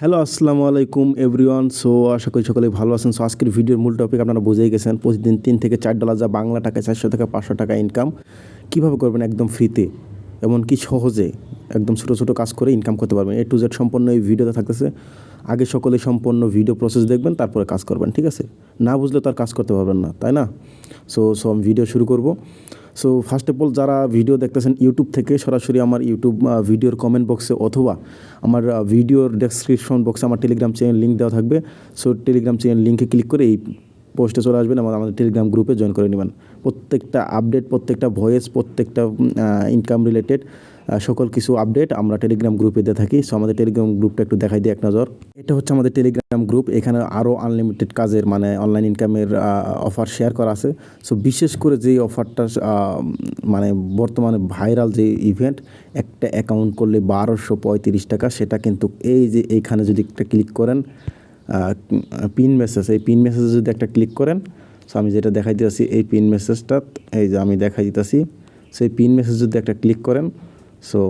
Hello আসসালামু আলাইকুম everyone so আশা করি সকলে ভালো আছেন। সো আজকের ভিডিওর মূল টপিক আপনারা বুঝেই গেছেন। প্রতিদিন তিন থেকে চার ডলার যা বাংলা টাকা, চারশো থেকে পাঁচশো টাকা ইনকাম কীভাবে করবেন একদম ফ্রিতে এমনকি সহজে একদম ছোটো ছোটো কাজ করে ইনকাম করতে পারবেন। এ টু জেড সম্পূর্ণ এই ভিডিওতে থাকতেছে। আগে সকলে সম্পূর্ণ ভিডিও প্রসেস দেখবেন, তারপরে কাজ করবেন, ঠিক আছে? না বুঝলে তো আর কাজ করতে পারবেন না, তাই না? সো সো ভিডিও শুরু করব। সো ফার্স্ট অফ অল যারা ভিডিও দেখতেছেন ইউটিউব থেকে, সরাসরি আমার ইউটিউব ভিডিওর কমেন্ট বক্সে অথবা আমার ভিডিওর ডেসক্রিপশন বক্সে আমার টেলিগ্রাম চ্যানেল লিঙ্ক দেওয়া থাকবে। সো টেলিগ্রাম চ্যানেল লিঙ্কে ক্লিক করে এই পোস্টে চলে আসবেন আমার আমাদের টেলিগ্রাম গ্রুপে জয়েন করে নেবেন। প্রত্যেকটা আপডেট প্রত্যেকটা ভয়েস প্রত্যেকটা ইনকাম রিলেটেড সকল কিছু আপডেট আমরা টেলিগ্রাম গ্রুপে দিয়ে থাকি। সো আমাদের টেলিগ্রাম গ্রুপটা একটু দেখাই দিই এক নজর। এটা হচ্ছে আমাদের টেলিগ্রাম গ্রুপ এখানে আরও আনলিমিটেড কাজের মানে অনলাইন ইনকামের অফার শেয়ার করা আছে। সো বিশেষ করে যেই অফারটা মানে বর্তমানে ভাইরাল যে ইভেন্ট একটা অ্যাকাউন্ট করলে বারোশো পঁয়ত্রিশ টাকা, সেটা কিন্তু এই যে এইখানে যদি একটা ক্লিক করেন পিন মেসেজ এই পিন মেসেজে যদি একটা ক্লিক করেন সো আমি যেটা দেখাই দিতেছি, এই পিন মেসেজটা এই যে আমি দেখাই দিতেছি, সেই পিন মেসেজ যদি একটা ক্লিক করেন সো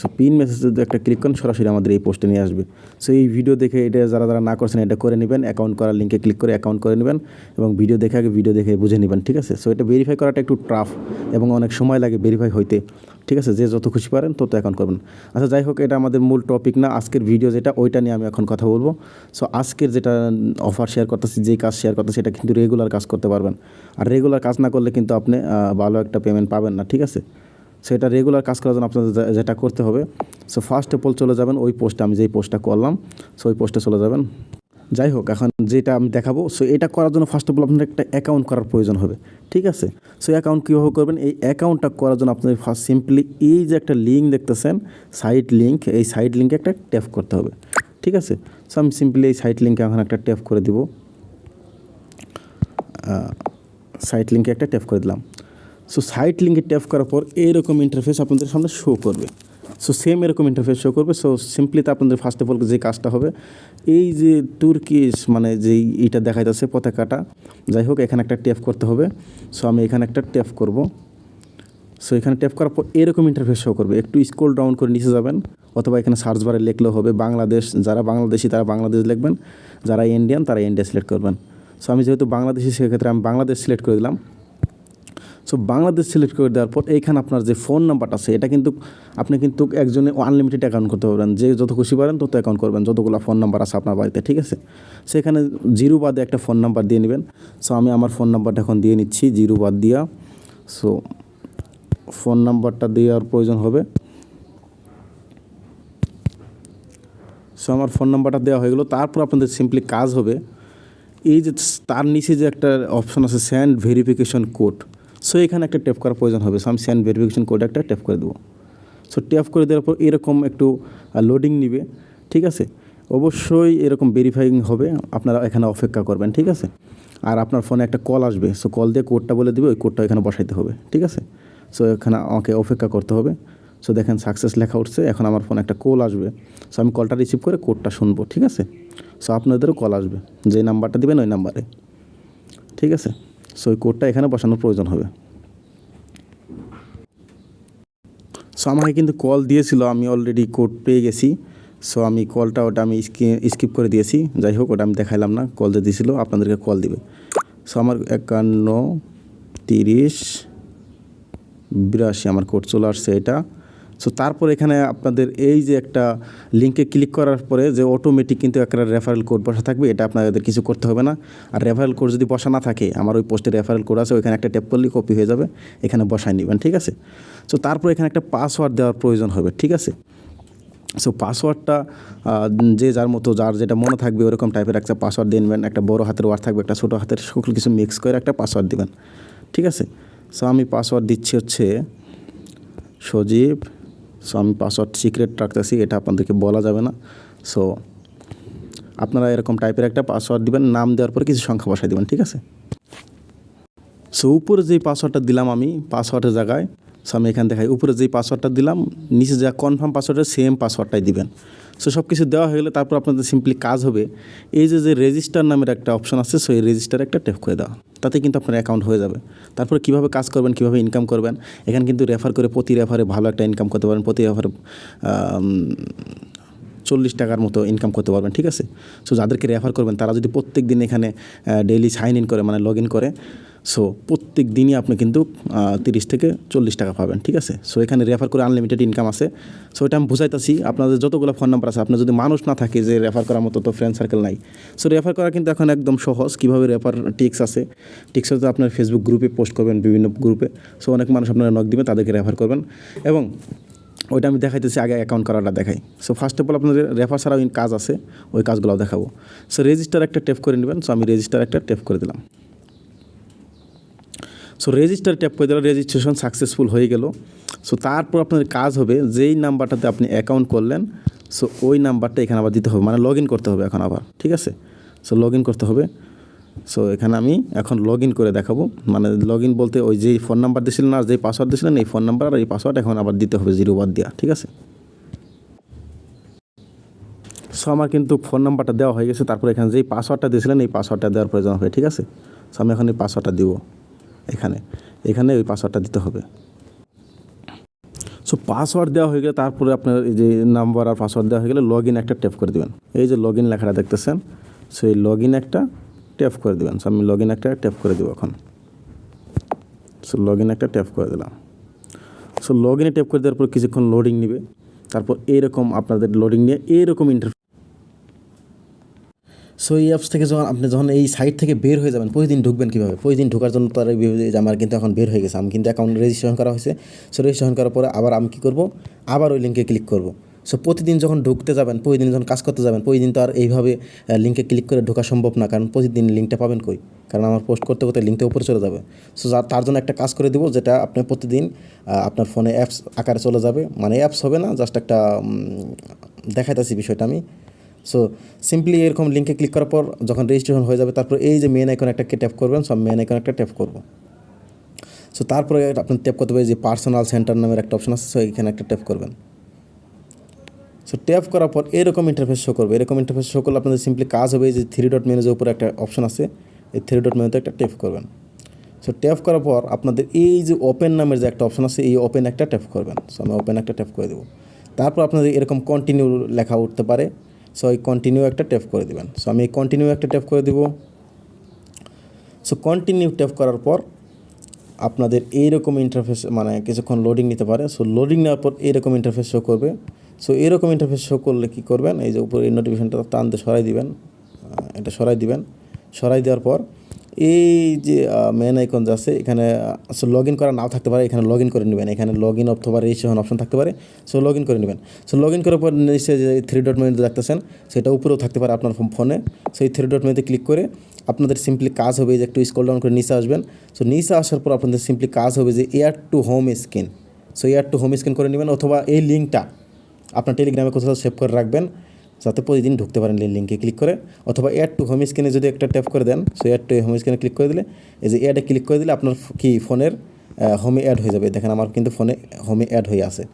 সো পিন মেসেজ যদি একটা ক্লিক করেন, সরাসরি আমাদের এই পোস্টে নিয়ে আসবে। সো এই ভিডিও দেখে এটা যারা যারা না করছেন, এটা করে নেবেন। অ্যাকাউন্ট করার লিঙ্কে ক্লিক করে অ্যাকাউন্ট করে নেবেন এবং ভিডিও দেখে আগে ভিডিও দেখে বুঝে নেবেন, ঠিক আছে? সো এটা ভেরিফাই করাটা একটু টাফ এবং অনেক সময় লাগে ভেরিফাই হইতে, ঠিক আছে? যে যত খুশি পারেন, তত অ্যাকাউন্ট করবেন। আচ্ছা যাই হোক, এটা আমাদের মূল টপিক না। আজকের ভিডিও যেটা, ওইটা নিয়ে আমি এখন কথা বলব। সো আজকের যেটা অফার শেয়ার করতেছি, যেই কাজ শেয়ার করতেছি, সেটা কিন্তু রেগুলার কাজ করতে পারবেন। আর রেগুলার কাজ না করলে কিন্তু আপনি ভালো একটা পেমেন্ট পাবেন না, ঠিক আছে? সেটা রেগুলার কাজ করার জন্য আপনাদের যেটা করতে হবে। সো ফার্স্ট অফ অল চলে যাবেন, ওই পোস্টে আমি যেই পোস্টটা করলাম সো ওই পোস্টে চলে যাবেন। যাই হোক, এখন যেটা আমি দেখাবো সো এটা করার জন্য ফার্স্ট অফ অল আপনার একটা অ্যাকাউন্ট করার প্রয়োজন হবে, ঠিক আছে? সো অ্যাকাউন্ট কীভাবে করবেন? এই অ্যাকাউন্টটা করার জন্য আপনাদের ফার্স্ট সিম্পলি এই যে একটা লিঙ্ক দেখতেছেন সাইট লিঙ্ক এই সাইট লিঙ্কে একটা ট্যাপ করতে হবে, ঠিক আছে? সো আমি সিম্পলি এই সাইট লিঙ্কে এখন একটা ট্যাপ করে দিব। সাইট লিঙ্কে একটা ট্যাপ করে দিলাম। সো সাইট লিঙ্কে ট্যাপ করার পর এইরকম ইন্টারফেস আপনাদের সামনে শো করবে। সো সেম এরকম ইন্টারফেস শো করবে। সো সিম্পলিতে আপনাদের ফার্স্ট অফ অল যে কাজটা হবে, এই যে তুর্কিশ মানে যেই এটা দেখা যাচ্ছে পতাকাটা, যাই হোক, এখানে একটা ট্যাপ করতে হবে। সো আমি এখানে একটা ট্যাপ করব। সো এখানে ট্যাপ করার পর এরকম ইন্টারফেস শো করবে। একটু স্ক্রল ডাউন করে নিচে যাবেন, অথবা এখানে সার্চ বারে লিখলেও হবে বাংলাদেশ, যারা বাংলাদেশি তারা বাংলাদেশ লিখবেন, যারা ইন্ডিয়ান তারা ইন্ডিয়া সিলেক্ট করবেন। সো আমি যেহেতু বাংলাদেশি, সেক্ষেত্রে আমি বাংলাদেশ সিলেক্ট করে দিলাম। সো বাংলাদেশ সিলেক্ট করে দেওয়ার পর এইখানে আপনার যে ফোন নাম্বারটা আছে, এটা কিন্তু আপনি কিন্তু একজনে আনলিমিটেড অ্যাকাউন্ট করতে পারবেন। যে যত খুশি পারেন তত অ্যাকাউন্ট করবেন, যতগুলো ফোন নাম্বার আছে আপনার বাড়িতে, ঠিক আছে? সেখানে জিরো বাদে একটা ফোন নাম্বার দিয়ে নেবেন। সো আমি আমার ফোন নাম্বারটা এখন দিয়ে নিচ্ছি, জিরো বাদ দিয়া। সো ফোন নাম্বারটা দেওয়ার প্রয়োজন হবে। সো আমার ফোন নাম্বারটা দেওয়া হয়ে গেলো। তারপর আপনাদের সিম্পলি কাজ হবে। এই যে তার নিচে যে একটা অপশন আছে স্যান্ড ভেরিফিকেশন কোড সো এখানে একটা ট্যাপ করার প্রয়োজন হবে। সো আমি স্যান্ড ভেরিফিকেশন কোড একটা ট্যাপ করে দেবো। সো ট্যাপ করে দেওয়ার পর এরকম একটু লোডিং নিবে। ঠিক আছে? অবশ্যই এরকম ভেরিফাইং হবে। আপনারা এখানে অপেক্ষা করবেন। ঠিক আছে? আর আপনার ফোনে একটা কল আসবে। সো কল দিয়ে কোডটা বলে দিবে। ওই কোডটা এখানে বসাইতে হবে। ঠিক আছে? সো এখানে আমাকে অপেক্ষা করতে হবে। সো দেখেন সাকসেস লেখা উঠছে। এখন আমার ফোনে একটা কল আসবে। সো আমি কলটা রিসিভ করে কোডটা শুনব। ঠিক আছে? সো আপনাদেরও কল আসবে। যে নাম্বারটা দিবেন ওই নাম্বারে ঠিক আছে? সো ওই কোডটা এখানে বসানোর প্রয়োজন হবে। সো আমাকে কিন্তু কল দিয়েছিল, আমি অলরেডি কোড পেয়ে গেছি। সো আমি কলটা ওটা আমি স্কিপ করে দিয়েছি। যাই হোক, ওটা আমি দেখাইলাম না কল দিয়ে দিয়েছিল, আপনাদেরকে কল দিবে। সো আমার একান্ন, তিরিশ, বিরাশি, আমার কোড চলে আসছে এটা। সো তারপর এখানে আপনাদের এই যে একটা লিঙ্কে ক্লিক করার পরে যে অটোমেটিক কিন্তু একটা রেফারেল কোড বসা থাকবে, এটা আপনাদের কিছু করতে হবে না। আর রেফারেল কোড যদি বসা না থাকে, আমার ওই পোস্টে রেফারেল কোড আছে, ওইখানে একটা করলেই কপি হয়ে যাবে, এখানে বসায় নেবেন, ঠিক আছে? সো তারপর এখানে একটা পাসওয়ার্ড দেওয়ার প্রয়োজন হবে, ঠিক আছে? সো পাসওয়ার্ডটা যে যার মতো, যার যেটা মনে থাকবে, ওরকম টাইপের একটা পাসওয়ার্ড দিয়ে নেবেন, একটা বড় হাতের ওয়ার্ড থাকবে, একটা ছোটো হাতের, সকল কিছু মিক্স করে একটা পাসওয়ার্ড দিবেন, ঠিক আছে? সো আমি পাসওয়ার্ড দিচ্ছি হচ্ছে সজীব সো আমি পাসওয়ার্ড সিক্রেট রাখতেছি, এটা আপনাদেরকে বলা যাবে না। সো আপনারা এরকম টাইপের একটা পাসওয়ার্ড দিবেন, নাম দেওয়ার পরে কিছু সংখ্যা বসাই দেবেন, ঠিক আছে? সো উপরে যেই পাসওয়ার্ডটা দিলাম আমি পাসওয়ার্ডের জায়গায় সো আমি এখান দেখাই, উপরে যেই পাসওয়ার্ডটা দিলাম, নিচে যা কনফার্ম পাসওয়ার্ডের সেম পাসওয়ার্ডটাই দিবেন। সো সব কিছু দেওয়া হয়ে গেলে তারপর আপনাদের সিম্পলি কাজ হবে। এই যে যে রেজিস্টার নামের একটা অপশন আছে সো এই রেজিস্টারে একটা ট্যাপ করে দেওয়া তাতে কিন্তু আপনার অ্যাকাউন্ট হয়ে যাবে। তারপর কীভাবে কাজ করবেন, কীভাবে ইনকাম করবেন, এখানে কিন্তু রেফার করে প্রতি রেফারে ভালো একটা ইনকাম করতে পারেন প্রতি রেফারে চল্লিশ টাকার মতো ইনকাম করতে পারবেন, ঠিক আছে? সো যাদেরকে রেফার করবেন, তারা যদি প্রত্যেক দিন এখানে ডেইলি সাইন ইন করে মানে লগ ইন করে সো প্রত্যেক দিনই আপনি কিন্তু তিরিশ থেকে চল্লিশ টাকা পাবেন, ঠিক আছে? সো এখানে রেফার করে আনলিমিটেড ইনকাম আছে। সো এটা আমি বুঝাইতেছি, আপনাদের যতগুলো ফোন নাম্বার আছে আপনার যদি মানুষ না থাকে যে রেফার করার মতো, তো ফ্রেন্ড সার্কেল নাই। সো রেফার করা কিন্তু এখন একদম সহজ, কীভাবে রেফার টিক্স আছে? টিক্স হয়তো আপনার ফেসবুক গ্রুপে পোস্ট করবেন, বিভিন্ন গ্রুপে সো অনেক মানুষ আপনারা নক দিবে, তাদেরকে রেফার করবেন। এবং ওইটা আমি দেখাইতেছি আগে অ্যাকাউন্ট করাটা দেখাই। সো ফার্স্ট অফ অল আপনাদের রেফার ছাড়াও কাজ আছে, ওই কাজগুলো দেখাবো। সো রেজিস্টার একটা টেপ করে নেবেন। সো আমি রেজিস্টার একটা টেপ করে দিলাম। সো রেজিস্টার ট্যাপ করে দিলে রেজিস্ট্রেশন সাকসেসফুল হয়ে গেল। সো তারপর আপনার কাজ হবে, যেই নাম্বারটাতে আপনি অ্যাকাউন্ট করলেন সো ওই নাম্বারটা এখানে আবার দিতে হবে। মানে লগ করতে হবে এখন আবার, ঠিক আছে? সো লগ করতে হবে। সো এখানে আমি এখন লগ করে দেখাবো। মানে লগ বলতে ওই যেই ফোন নাম্বার দিয়েছিলেন আর যেই পাসওয়ার্ড দিয়েছিলেন, এই ফোন নাম্বার আর এই পাসওয়ার্ড এখন আবার দিতে হবে জিরো বাদ দেওয়া ঠিক আছে? সো আমার কিন্তু ফোন নাম্বারটা দেওয়া হয়ে গেছে। তারপর এখানে যেই পাসওয়ার্ডটা দিয়েছিলেন, এই পাসওয়ার্ডটা দেওয়ার প্রয়োজন হবে, ঠিক আছে? সো আমি এখন এই পাসওয়ার্ডটা দিব। এখানে। এখানে ওই পাসওয়ার্ডটা দিতে হবে। সো পাসওয়ার্ড দেওয়া হয়ে গেলে তারপরে আপনার এই যে নাম্বার আর পাসওয়ার্ড দেওয়া হয়ে গেলে লগ ইন একটা ট্যাপ করে দেবেন। এই যে লগ ইন লেখাটা দেখতেছেন সো এই লগ ইন একটা ট্যাপ করে দেবেন। সো আমি লগ ইন একটা ট্যাপ করে দেবো এখন। সো লগ ইন একটা ট্যাপ করে দিলাম। সো লগ ইনে ট্যাপ করে দেওয়ার পর কিছুক্ষণ লোডিং নেবে। তারপর এরকম আপনাদের লোডিং নিয়ে এইরকম ইন্টার সো এই অ্যাপস থেকে যখন আপনি যখন এই সাইট থেকে বের হয়ে যাবেন, প্রতিদিন ঢুকবেন কীভাবে? প্রতিদিন ঢোকার জন্য তার যে আমার কিন্তু এখন বের হয়ে গেছে। আমি কিন্তু অ্যাকাউন্ট রেজিস্ট্রেশন করা হয়েছে। সো রেজিস্ট্রেশন করার পরে আবার আমি কী করব? আবার ওই লিঙ্কে ক্লিক করব। সো প্রতিদিন যখন ঢুকতে যাবেন, প্রতিদিন যখন কাজ করতে যাবেন, প্রতিদিন তো আর এইভাবে লিঙ্কে ক্লিক করে ঢোকা সম্ভব না। কারণ প্রতিদিন লিঙ্কটা পাবেন কই? কারণ আমার পোস্ট করতে করতে লিঙ্কটা উপরে চলে যাবে। সো তার জন্য একটা কাজ করে দেবো যেটা আপনি প্রতিদিন আপনার ফোনে অ্যাপস আকারে চলে যাবে। মানে অ্যাপস হবে না জাস্ট একটা দেখাইতেছি বিষয়টা আমি। সো সিম্পলি এরকম লিঙ্কে ক্লিক করার পর যখন রেজিস্ট্রেশন হয়ে যাবে, তারপর এই যে মেন আইকন একটা ট্যাপ করবেন, সব মেন আইকন একটা ট্যাপ করব। সো তারপরে আপনি ট্যাপ করতে হবে যে পার্সোনাল সেন্টার নামের একটা অপশন আছে সো এখানে একটা ট্যাপ করবেন। সো ট্যাপ করার পর এরকম ইন্টারফেস শো করবে। এরকম ইন্টারফেস শো করলে আপনাদের সিম্পলি কাজ হবে যে থ্রি ডট মেনুজের উপরে একটা অপশন আছে, এই থ্রি ডট মেনুতে একটা ট্যাপ করবেন। সো ট্যাপ করার পর আপনাদের এই যে ওপেন নামের যে একটা অপশন আছে, এই ওপেন একটা ট্যাপ করবেন। সো আমি ওপেন একটা ট্যাপ করে দেবো। তারপর আপনাদের এরকম কন্টিনিউ লেখা উঠতে পারে। সো এই কন্টিনিউ একটা ট্যাপ করে দেবেন। সো আমি এই কন্টিনিউ একটা ট্যাপ করে দেব। সো কন্টিনিউ ট্যাপ করার পর আপনাদের এইরকম ইন্টারফেস মানে কিছুক্ষণ লোডিং নিতে পারে। সো লোডিং নেওয়ার পর এইরকম ইন্টারফেস শো করবে। সো এরকম ইন্টারফেস শো করলে কী করবেন? এই যে উপরে নোটিফিকেশনটা টানতে সরাই দিবেন। এটা সরাই দিবেন। সরাই দেওয়ার পর এই যে মেন আইকন আছে, এখানে সো লগ ইন করা নাও থাকতে পারে, এখানে লগ ইন করে নেবেন। এখানে লগ ইন অথবা রেজিস্ট্রেশন অপশন থাকতে পারে সো লগ ইন করে নেবেন। সো লগ ইন করার পর নিশ্চয়ই যে থ্রি ডট মেনু দেখতেছেন, সেটা উপরেও থাকতে পারে আপনার ফোনে সেই থ্রি ডট মেনুতে ক্লিক করে আপনাদের সিম্পলি কাজ হবে যে একটু স্কল ডাউন করে নিচে আসবেন। সো নিচে আসার পর আপনাদের সিম্পলি কাজ হবে যে add to home screen so add to home screen করে নেবেন, অথবা এই লিঙ্কটা আপনার টেলিগ্রামে কোথাও সেভ করে রাখবেন। যাতে প্রতিদিন ঢুকতে পারেন এই লিঙ্কে ক্লিক করে, অথবা অ্যাড টু হোম স্ক্রিনে যদি একটা ট্যাপ করে দেন সো অ্যাড টু হোম স্ক্রিনে ক্লিক করে দিলে, এই যে অ্যাডে ক্লিক করে দিলে আপনার কি ফোনের হোমে অ্যাড হয়ে যাবে। দেখেন আমার কিন্তু ফোনে হোমে অ্যাড হয়ে আছে।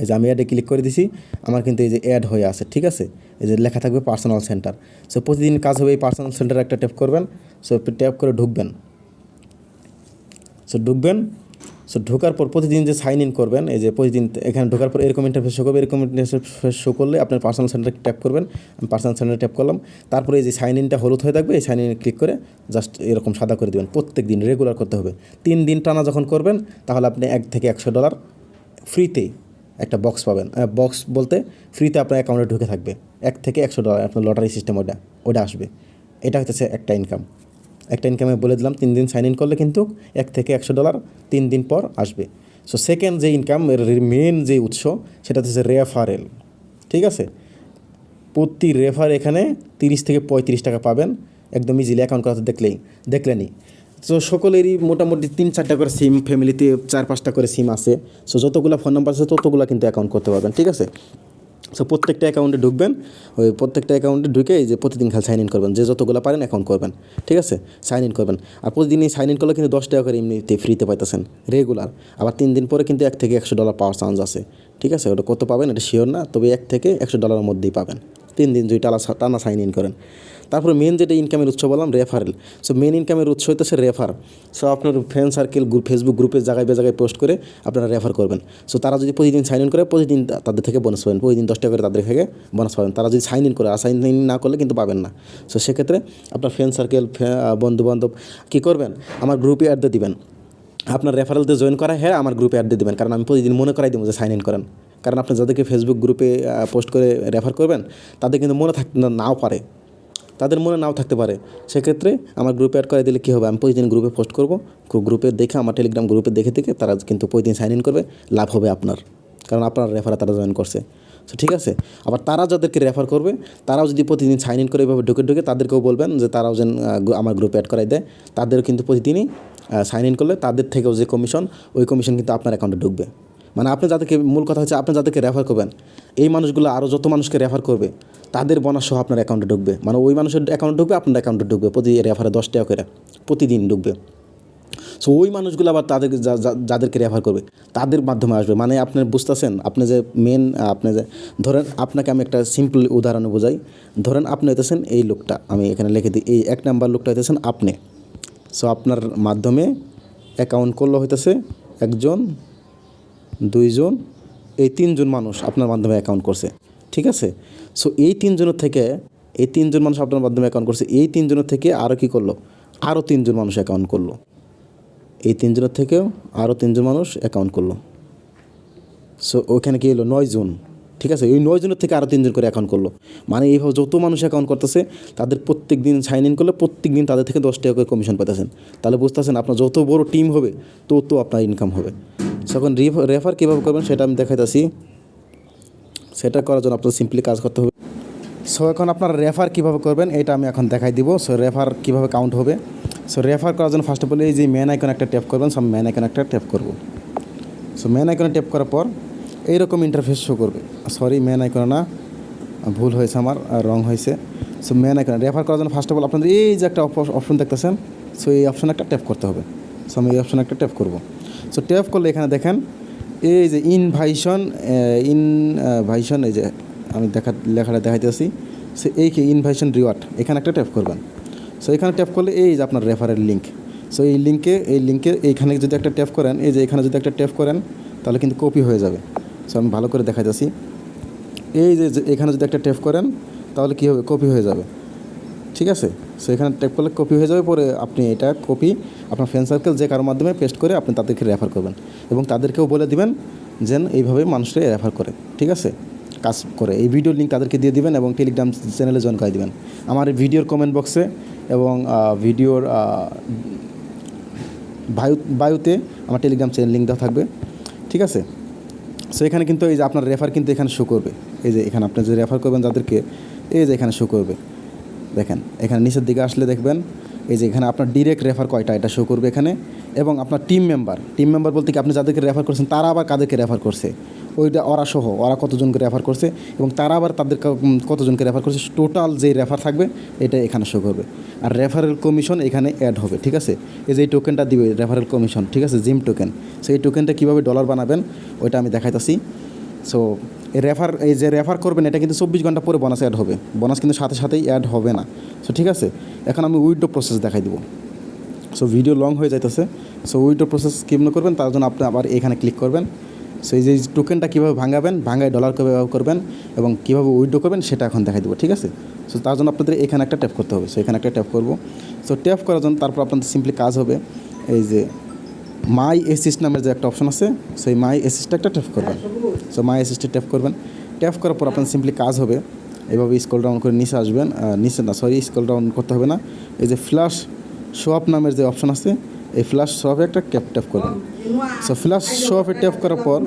এই যে আমি অ্যাডে ক্লিক করে দিছি, আমার কিন্তু এই যে অ্যাড হয়ে আছে, ঠিক আছে? এই যে লেখা থাকবে পার্সোনাল সেন্টার সো প্রতিদিন কাজ হবে এই পার্সোনাল সেন্টারে একটা ট্যাপ করবেন সো ট্যাপ করে ঢুকবেন। সো ঢুকবেন সো ঢোকার পর প্রতিদিন যে সাইন ইন করবেন, এই যে প্রতিদিন এখানে ঢোকার পর এরকম ইন্টারফেস শো করবে, এরকম ইন্টারফেস শো করলে আপনার পার্সোনাল সেন্টারে ট্যাপ করবেন, আমি পার্সোনাল সেন্টারে ট্যাপ করলাম। তারপরে এই যে সাইন ইনটা হলুদ হয়ে থাকবে, এই সাইন ইনে ক্লিক করে জাস্ট এরকম সাদা করে দেবেন। প্রত্যেক দিন রেগুলার করতে হবে। তিন দিন টানা যখন করবেন, তাহলে আপনি এক থেকে একশো ডলার ফ্রিতে একটা বক্স পাবেন। বক্স বলতে ফ্রিতে আপনার অ্যাকাউন্টে ঢুকে থাকবে। এক থেকে একশো ডলার আপনার লটারি সিস্টেম ওটা ওটা আসবে। এটা হচ্ছে একটা ইনকাম একটা ইনকামে বলে দিলাম, তিন দিন সাইন ইন করলে কিন্তু এক থেকে একশো ডলার তিন দিন পর আসবে। সো সেকেন্ড যে ইনকাম এর মেন যে উৎস, সেটা হচ্ছে রেফারেল ঠিক আছে? প্রতি রেফার এখানে তিরিশ থেকে পঁয়ত্রিশ টাকা পাবেন, একদম ইজিলি অ্যাকাউন্ট করাতে দেখলেই দেখলেনি তো সকলেরই মোটামুটি তিন চারটা করে সিম ফ্যামিলিতে চার পাঁচটা করে সিম আছে। সো যতগুলো ফোন নাম্বার আছে, ততগুলো কিন্তু অ্যাকাউন্ট করতে পারবেন, ঠিক আছে? সো প্রত্যেকটা অ্যাকাউন্টে ঢুকবেন, ওই প্রত্যেকটা অ্যাকাউন্টে ঢুকে যে প্রতিদিন খালি সাইন ইন করবেন, যে যতগুলো পারেন অ্যাকাউন্ট করবেন, ঠিক আছে? সাইন ইন করবেন। আর প্রতিদিন এই সাইন ইন করলে কিন্তু দশ টাকা করে এমনিতে ফ্রিতে পাইতেছেন রেগুলার আবার তিন দিন পরে কিন্তু এক থেকে একশো ডলার পাওয়ার চান্স আছে, ঠিক আছে? ওটা কত পাবেন? এটা শিওর না, তবে এক থেকে একশো ডলারের মধ্যেই পাবেন। তিন দিন দুই টানা টানা সাইন ইন করেন। তারপরে মেন যেটা ইনকামের উৎস বললাম রেফারেল সো মেন ইনকামের উৎস হইতেছে রেফার সো আপনার ফ্রেন্ড সার্কেল গ্রুপ ফেসবুক গ্রুপে জায়গায় জায়গায় পোস্ট করে আপনারা রেফার করবেন। সো তারা যদি প্রতিদিন সাইন ইন করে, প্রতিদিন তাদের থেকে বোনাস পাবেন। প্রতিদিন দশ টাকা করে তাদের থেকে বোনাস পাবেন। তারা যদি সাইন ইন করে, আর সাইন ইন না করলে কিন্তু পাবেন না। সো সেক্ষেত্রে আপনার ফ্রেন্ড সার্কেল বন্ধু বান্ধব কী করবেন? আমার গ্রুপে অ্যাড দিবেন। আপনার রেফারেলতে জয়েন করা হ্যাঁ আমার গ্রুপে অ্যাড দিয়ে দেবেন। কারণ আমি প্রতিদিন মনে করাই দেবো যে সাইন ইন করেন। কারণ আপনি যাদেরকে ফেসবুক গ্রুপে পোস্ট করে রেফার করবেন, তাদের কিন্তু মনে থাকতে নাও পারে। তাদের মনে নাও থাকতে পারে। সেক্ষেত্রে আমার গ্রুপে অ্যাড করে দিলে কী হবে? আমি প্রতিদিন গ্রুপে পোস্ট করব। গ্রুপে দেখে আমার টেলিগ্রাম গ্রুপে দেখে দেখে তারা কিন্তু প্রতিদিন সাইন ইন করবে, লাভ হবে আপনার। কারণ আপনার রেফারে তারা জয়েন করছে। তো ঠিক আছে? আবার তারা যাদেরকে রেফার করবে, তারাও যদি প্রতিদিন সাইন ইন করে এভাবে ঢুকে ঢুকে তাদেরকেও বলবেন যে তারাও যেন আমার গ্রুপে অ্যাড করাই দেয়। তাদেরও কিন্তু প্রতিদিনই সাইন ইন করলে তাদের থেকেও যে কমিশন ওই কমিশন কিন্তু আপনার অ্যাকাউন্টে ঢুকবে। মানে আপনি যাদেরকে, মূল কথা হচ্ছে আপনি যাদেরকে রেফার করবেন, এই মানুষগুলো আরও যত মানুষকে রেফার করবে, তাদের বোনাস সহ আপনার অ্যাকাউন্টে ঢুকবে। মানে ওই মানুষের অ্যাকাউন্টে ঢুকবে, আপনার অ্যাকাউন্টে ঢুকবে, প্রতি রেফারে দশ টাকা করে, প্রতিদিন ঢুকবে। সো ওই মানুষগুলো আবার তাদের যাদেরকে রেফার করবে, তাদের মাধ্যমে আসবে। মানে আপনি বুঝতেছেন, আপনি যে মেন আপনি যে, ধরেন আপনাকে আমি একটা সিম্পল উদাহরণে বোঝাই। ধরেন আপনি হইতেছেন এই লোকটা, আমি এখানে লিখে দিই, এই এক নাম্বার লোকটা হইতেছেন আপনি। সো আপনার মাধ্যমে অ্যাকাউন্ট করল হইতেছে একজন দুইজন, এই তিনজন মানুষ আপনার মাধ্যমে অ্যাকাউন্ট করছে। ঠিক আছে? সো এই তিনজনের থেকে, এই তিনজন মানুষ আপনার মাধ্যমে অ্যাকাউন্ট করছে, এই তিনজনের থেকে আরও কী করল? আরও তিনজন মানুষ অ্যাকাউন্ট করল। এই তিনজনের থেকেও আরও তিনজন মানুষ অ্যাকাউন্ট করল। সো ওখানে কী এলো? নয় জন ঠিক আছে? ওই নয় জনের থেকে আরও তিনজন করে অ্যাকাউন্ট করল। মানে এইভাবে যত মানুষ অ্যাকাউন্ট করতেছে, তাদের প্রত্যেক দিন সাইন ইন করলে প্রত্যেক দিন তাদের থেকে দশ টাকা করে কমিশন পেতেছেন তাহলে বুঝতেছেন, আপনার যত বড় টিম হবে, তত আপনার ইনকাম হবে। তখন রেফার কীভাবে করবেন সেটা আমি দেখাইতেছি। সেটা করার জন্য আপনার সিম্পলি কাজ করতে হবে। সো এখন আপনার রেফার কীভাবে করবেন, এটা আমি এখন দেখাই দিব। সো রেফার কীভাবে কাউন্ট হবে? সো রেফার করার জন্য ফার্স্ট অফ অল এই যে ম্যান আইকন একটা ট্যাপ করবেন সব ম্যান আইকন একটা ট্যাপ করব। সো ম্যান আইকনে ট্যাপ করার পর এইরকম ইন্টারফেস শো করবে। সরি ম্যান আইকনে না। ভুল হয়েছে আমার রং হয়েছে। সো ম্যান আইকনে রেফার করার জন্য ফার্স্ট অফ অল আপনাদের এই যে একটা অপশন দেখতেছেন সো এই অপশন একটা ট্যাপ করতে হবে। সো আমি এই অপশন একটা ট্যাপ করব। সো ট্যাপ করলে এখানে দেখেন, এই যে ইনভাইশন ইনভাইশন এই যে আমি দেখা, লেখাটা দেখাইতেছি। সো এই কি ইনভাইশন রিওয়ার্ড এখানে একটা ট্যাপ করবেন। সো এখানে ট্যাপ করলে এই যে আপনার রেফারের লিঙ্ক সো এই লিঙ্কে এই লিঙ্কে এইখানে যদি একটা ট্যাপ করেন, এই যে এখানে যদি একটা ট্যাপ করেন, তাহলে কিন্তু কপি হয়ে যাবে। সো আমি ভালো করে দেখা যাচ্ছি এই যে এখানে যদি একটা ট্যাপ করেন, তাহলে কী হবে? কপি হয়ে যাবে। ঠিক আছে? সো এখানে ট্যাপ করলে কপি হয়ে যাবে, পরে আপনি এটা কপি আপনার ফ্রেন্ড সার্কেল যে কারোর মাধ্যমে পেস্ট করে আপনি তাদেরকে রেফার করবেন এবং তাদেরকেও বলে দিবেন যেন এইভাবে মানুষকে রেফার করে। ঠিক আছে? কাজ করে। এই ভিডিওর লিঙ্ক তাদেরকে দিয়ে দিবেন এবং টেলিগ্রাম চ্যানেলে জয়েন করে দিবেন। আমার ভিডিওর কমেন্ট বক্সে এবং ভিডিওর বায়ু, বায়ুতে আমার টেলিগ্রাম চ্যানেল লিঙ্ক দেওয়া থাকবে। ঠিক আছে? সো এখানে কিন্তু এই যে আপনার রেফার কিন্তু এখানে শো করবে। এই যে এখানে আপনি যে রেফার করবেন তাদেরকে, এই যে এখানে শো করবে। দেখেন, এখানে নিচের দিকে আসলে দেখবেন এই যে এখানে আপনার ডিরেক্ট রেফার কয়টা এটা শো করবে এখানে? এবং আপনার টিম মেম্বার টিম মেম্বার বলতে কি আপনি যাদেরকে রেফার করছেন, তারা আবার কাদেরকে রেফার করছে? ওইটা ওরা সহ, ওরা কতজনকে রেফার করছে? এবং তারা আবার তাদের কতজনকে রেফার করছে? টোটাল যে রেফার থাকবে, এটা এখানে শো করবে। আর রেফারেল কমিশন এখানে অ্যাড হবে, ঠিক আছে? এই যে এই টোকেনটা দিবে রেফারেল কমিশন ঠিক আছে? জিম টোকেন সেই টোকেনটা কীভাবে ডলার বানাবেন, ওইটা আমি দেখাইতেছি। সো এই রেফার এই যে রেফার করবেন, এটা কিন্তু চব্বিশ ঘণ্টা পরে বোনাস অ্যাড হবে। বোনাস কিন্তু সাথে সাথেই অ্যাড হবে না। সো ঠিক আছে? এখন আমি উইড্রো প্রসেস দেখাই দিব। সো ভিডিও লং হয়ে যাইতেছে। সো উইড্রো প্রসেস কীভাবে করবেন, তার জন্য আপনি আবার এখানে ক্লিক করবেন। সো এই যে টোকেনটা কীভাবে ভাঙাবেন, ভাঙায় ডলার কীভাবে করবেন এবং কীভাবে উইড্রো করবেন, সেটা এখন দেখাই দেবো, ঠিক আছে? সো তার জন্য আপনাদের এখানে একটা ট্যাপ করতে হবে। সো এখানে একটা ট্যাপ করব। সো ট্যাপ করার জন্য তারপর আপনাদের সিম্পলি কাজ হবে। এই যে মাই এসিস্ট নামের যে একটা অপশন আছে, সেই মাই এসিস্টটা একটা ট্যাপ করবেন। সো মাই এসিস্টে ট্যাপ করবেন। ট্যাপ করার পর আপনার সিম্পলি কাজ হবে। এভাবে স্কল ডাউন করে নিচে আসবেন। নিচে না সরি স্কল ডাউন করতে হবে না। এই যে ফ্ল্যাশ শোয়াপ নামের যে অপশন আছে, এই ফ্ল্যাশ শোয়াপে একটা ট্যাপ ট্যাপ করবেন। সো ফ্ল্যাশ শোয়াপে ট্যাপ করার পর,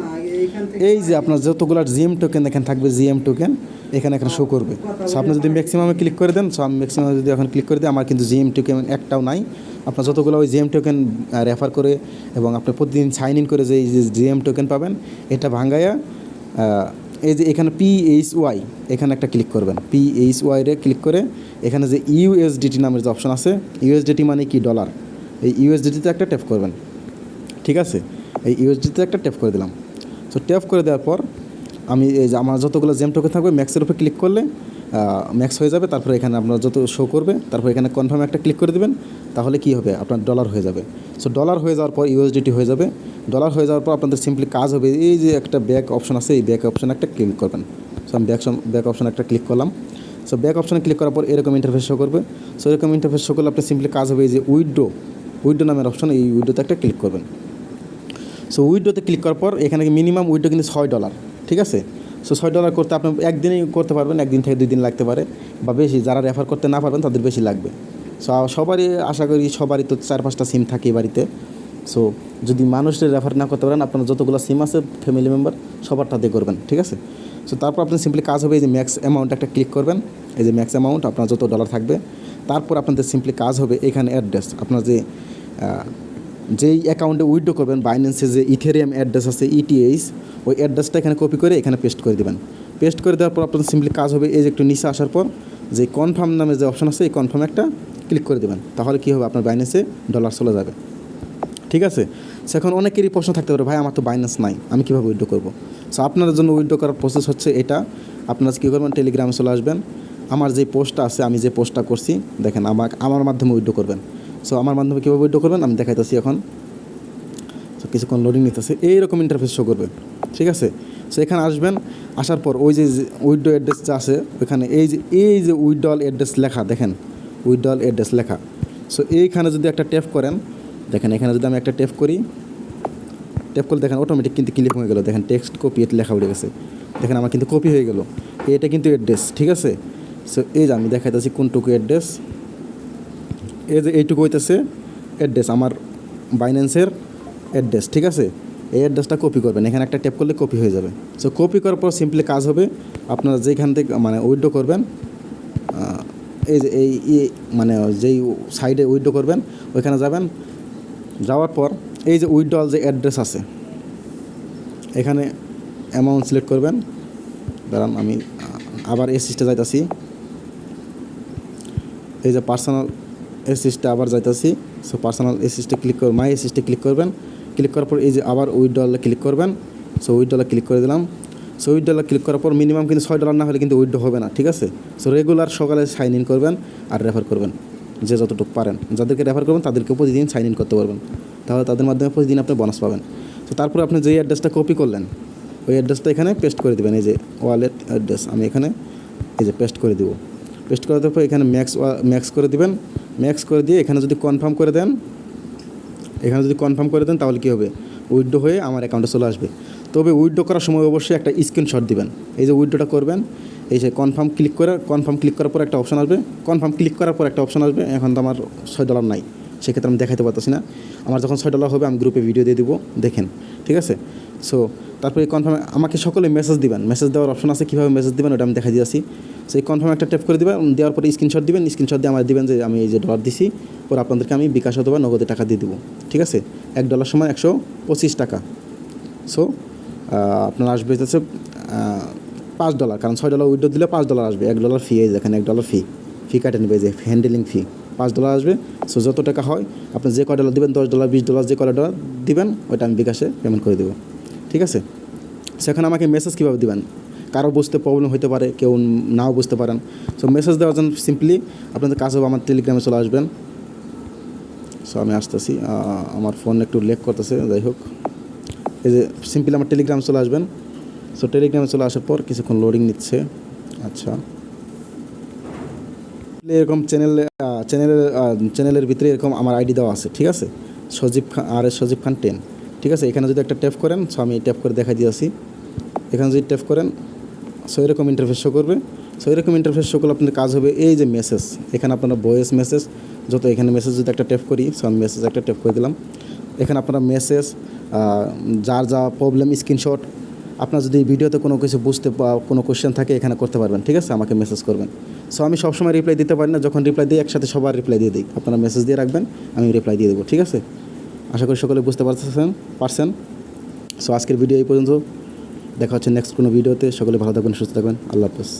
এই যে আপনার যতগুলো জিএম টোকেন এখানে থাকবে জিএম টোকেন এখানে এখানে শো করবে। সো আপনি যদি ম্যাক্সিমামে ক্লিক করে দেন সো আমি ম্যাক্সিমাম যদি এখন ক্লিক করে দিই, আমার কিন্তু জিএম টোকেন একটাও নাই। আপনার যতগুলো ওই জিএম টোকেন রেফার করে এবং আপনি প্রতিদিন সাইন ইন করে যে জিএম টোকেন পাবেন এটা ভাঙ্গায়া আহ, এই যে এখানে পিএইচ ওয়াই এখানে একটা ক্লিক করবেন। পিএইচ ওয়াইরে ক্লিক করে এখানে যে ইউএসডিটি নামের যে অপশন আছে ইউএসডিটি মানে কি? ডলার এই ইউএসডিটিতে একটা ট্যাপ করবেন। ঠিক আছে? এই ইউএসডিতে একটা ট্যাপ করে দিলাম। তো ট্যাপ করে দেওয়ার পর আমি এই যে আমার যতগুলো জেম টোকেন থাকবে ম্যাক্সের উপরে ক্লিক করলে ম্যাক্স হয়ে যাবে, তারপরে এখানে আপনার যত শো করবে, তারপর এখানে কনফার্ম একটা ক্লিক করে দেবেন, তাহলে কি হবে? আপনার ডলার হয়ে যাবে। সো ডলার হয়ে যাওয়ার পর ইউএসডিটি হয়ে যাবে। ডলার হয়ে যাওয়ার পর আপনাদের সিম্পলি কাজ হবে, এই যে একটা ব্যাক অপশন আছে, এই ব্যাক অপশন একটা ক্লিক করবেন। সো আমি ব্যাক ব্যাক অপশন একটা ক্লিক করলাম। সো ব্যাক অপশনে ক্লিক করার পর এরকম ইন্টারফেস শো করবে। সো এরকম ইন্টারফেস শো করলে আপনার সিম্পলি কাজ হবে এই যে উইড্রো উইড্রো নামের অপশন এই উইড্রোতে একটা ক্লিক করবেন। সো উইড্রোতে ক্লিক করার পর এখানে মিনিমাম উইড্রো কিন্তু ছয় ডলার ঠিক আছে? সো ছয় ডলার করতে আপনি একদিনেই করতে পারবেন, একদিন থেকে দুই দিন লাগতে পারে। বা বেশি, যারা রেফার করতে না পারবেন, তাদের বেশি লাগবে। সো সবারই, আশা করি সবারই তো চার পাঁচটা সিম থাকে বাড়িতে। সো যদি মানুষের রেফার না করতে পারেন, আপনার যতগুলো সিম আছে ফ্যামিলি মেম্বার সবারটা দিয়ে করবেন, ঠিক আছে? সো তারপর আপনি সিম্পলি কাজ হবে এই যে ম্যাক্স অ্যামাউন্ট একটা ক্লিক করবেন। এই যে ম্যাক্স অ্যামাউন্ট আপনার যত ডলার থাকবে। তারপর আপনাদের সিম্পলি কাজ হবে এখানে অ্যাড্রেস আপনার যে যেই অ্যাকাউন্টে উইথড্র করবেন বাইন্যান্সে যে ইথেরিয়াম অ্যাড্রেস আছে ইটিএইচ ওই অ্যাড্রেসটা এখানে কপি করে এখানে পেস্ট করে দেবেন। পেস্ট করে দেওয়ার পর আপনার সিম্পলি কাজ হবে এই যে একটু নিচে আসার পর, যে কনফার্ম নামে যে অপশন আছে, এই কনফার্ম একটা ক্লিক করে দেবেন। তাহলে কী হবে? আপনার বাইন্যান্সে ডলার চলে যাবে। ঠিক আছে? সো এখন অনেকেরই প্রশ্ন থাকতে পারে, ভাই, আমার তো বাইন্যান্স নাই, আমি কীভাবে উইথড্র করব? সো আপনাদের জন্য উইথড্র করার প্রসেস হচ্ছে এটা। আপনারা কী করবেন? টেলিগ্রামে চলে আসবেন। আমার যে পোস্টটা আছে, আমি যে পোস্টটা করছি, দেখেন আমার আমার মাধ্যমে উইথড্র করবেন। সো আমার মাধ্যমে কীভাবে উইথড্র করবেন, আমি দেখাইতেছি এখন। সো কিছুক্ষণ লোডিং নিতেছে। এইরকম ইন্টারফেস শো করবে। ঠিক আছে? সো এখানে আসবেন, আসার পর ওই যে উইডো অ্যাড্রেস যা আছে, ওইখানে এই যে এই যে উইডল অ্যাড্রেস লেখা, দেখেন? উইডল অ্যাড্রেস লেখা। সো এইখানে যদি একটা ট্যাপ করেন, দেখেন, এখানে যদি আমি একটা ট্যাপ করি ট্যাপ করলে দেখেন অটোমেটিক কিন্তু ক্লিক হয়ে গেল। দেখেন টেক্সট কপি এটা লেখা উঠে গেছে। দেখেন, আমার কিন্তু কপি হয়ে গেল। এটা কিন্তু অ্যাড্রেস ঠিক আছে? সো এই যে আমি দেখাইতেছি কোনটুকু অ্যাড্রেস এই যে এইটুকু হইতেছে অ্যাড্রেস আমার বাইন্যান্সের অ্যাড্রেস ঠিক আছে? এই অ্যাড্রেসটা কপি করবেন। এখানে একটা ট্যাপ করলে কপি হয়ে যাবে। সো কপি করার পর সিম্পলি কাজ হবে আপনারা যেখান থেকে মানে উইড্রো করবেন এই যে এই মানে যেই সাইডে উইড্রো করবেন, ওইখানে যাবেন। যাওয়ার পর এই যে উইড্রল যে অ্যাড্রেস আছে, এখানে অ্যামাউন্ট সিলেক্ট করবেন। দাঁড়ান, আমি আবার এই সিস্টে যাইতাছি। এই যে পার্সোনাল এসিস্টে আবার যাইতাছি। সো পার্সোনাল এসিস্টে ক্লিক করে মাই এসিস্টে ক্লিক করবেন। ক্লিক করার পর এই যে আবার উইথ ডলারে ক্লিক করবেন। সো উইথ ডলার ক্লিক করে দিলাম। সো উইথ ক্লিক করার পর মিনিমাম কিন্তু ছয় ডলার না হলে কিন্তু উইথড্র হবে না, ঠিক আছে? সো রেগুলার সকালে সাইন ইন করবেন আর রেফার করবেন, যে যতটুকু পারেন। যাদেরকে রেফার করবেন তাদেরকে প্রতিদিন সাইন ইন করতে পারবেন। তাহলে তাদের মাধ্যমে প্রতিদিন আপনি বোনাস পাবেন। তো তারপরে আপনি যেই অ্যাড্রেসটা কপি করলেন, ওই অ্যাড্রেসটা এখানে পেস্ট করে দেবেন। এই যে ওয়ালেট অ্যাড্রেস আমি এখানে এই যে পেস্ট করে দেবো। পেস্ট করে দেওয়ার পর এখানে ম্যাক্স ম্যাক্স করে দিবেন। ম্যাক্স করে দিয়ে এখানে যদি কনফার্ম করে দেন, এখানে যদি কনফার্ম করে দেন, তাহলে কী হবে? উইড্রো হয়ে আমার অ্যাকাউন্টে চলে আসবে। তবে উইড্রো করার সময় অবশ্যই একটা স্ক্রিনশট দিবেন। এই যে উইড্রোটা করবেন, এই যে কনফার্ম ক্লিক করে কনফার্ম ক্লিক করার পর একটা অপশন আসবে। কনফার্ম ক্লিক করার পর একটা অপশন আসবে। এখন তো আমার ছয় ডলার নাই। সেক্ষেত্রে আমি দেখাতে পারতেছি না। আমার যখন ছয় ডলার হবে, আমি গ্রুপে ভিডিও দিয়ে দেবো, দেখেন, ঠিক আছে? সো তারপরে কনফার্ম আমাকে সকলে মেসেজ দিবেন। মেসেজ দেওয়ার অপশন আছে, কীভাবে মেসেজ দিবেন, ওটা আমি দেখা দিয়ে দিয়েছি সেই কনফার্ম একটা ট্যাপ করে দেবেন দেওয়ার পরে স্ক্রিনশট দিবেন স্ক্রিনশট দিয়ে আমার দিবেন যে, আমি এই যে ডলার দিছি, পরে আপনাদেরকে আমি বিকাশ অথবা নগদে টাকা দিয়ে দেবো, ঠিক আছে? এক ডলার সময় একশো পঁচিশ টাকা। সো আপনার আসবে হচ্ছে পাঁচ ডলার কারণ ছয় ডলার উইড্রো দিলে পাঁচ ডলার আসবে, এক ডলার ফি এই দেখেন, এক ডলার ফি ফি কাটে নেবে যে হ্যান্ডেলিং ফি পাঁচ ডলার আসবে। সো যত টাকা হয়, আপনি যে কয় ডলার দিবেন, দশ ডলার, বিশ ডলার, যে কয় ডলার দিবেন, ওইটা আমি বিকাশে পেমেন্ট করে দেবো। ঠিক আছে? সেখানে আমাকে মেসেজ কীভাবে দিবেন? কারও বুঝতে প্রবলেম হতে পারে, কেউ নাও বুঝতে পারেন। সো মেসেজ দেওয়ার জন্য সিম্পলি আপনাদের কাছে আমার টেলিগ্রামে চলে আসবেন। সো আমি আসতেছি আমার ফোন একটু লেক করতেছে, যাই হোক। এই যে সিম্পলি আমার টেলিগ্রাম চলে আসবেন। সো টেলিগ্রামে চলে আসার পর কিছুক্ষণ লোডিং নিচ্ছে। আচ্ছা। এরকম চ্যানেলে চ্যানেলের চ্যানেলের ভিতরে এরকম আমার আইডি দেওয়া আছে, ঠিক আছে? সজীব খান, আর এস সজীব খান টেন ঠিক আছে? এখানে যদি একটা ট্যাপ করেন সো আমি ট্যাপ করে দেখা দিয়েছি। এখানে যদি ট্যাপ করেন সো এরকম ইন্টারফেস শো করবে। সো এরকম ইন্টারফেস শো করলে আপনার কাজ হবে এই যে মেসেজ এখানে আপনারা ভয়েস মেসেজ যত এখানে মেসেজ যদি একটা ট্যাপ করি সো আমি মেসেজ একটা ট্যাপ করে দিলাম। এখানে আপনারা মেসেজ যার যা প্রবলেম স্ক্রিনশট আপনার যদি ভিডিওতে কোনো কিছু বুঝতে বা কোনো কোশ্চেন থাকে, এখানে করতে পারবেন, ঠিক আছে? আমাকে মেসেজ করবেন। সো আমি সবসময় রিপ্লাই দিতে পারি না, যখন রিপ্লাই দিই, একসাথে সবার রিপ্লাই দিয়ে দিই। আপনারা মেসেজ দিয়ে রাখবেন, আমি রিপ্লাই দিয়ে দেবো, ঠিক আছে? আশা করি সকলে বুঝতে পারতেছেন পারছেন? সো আজকের ভিডিও এই পর্যন্ত। দেখা হচ্ছে নেক্সট কোনো ভিডিওতে সকলে ভালো থাকবেন, সুস্থ থাকবেন। আল্লাহ হাফেজ।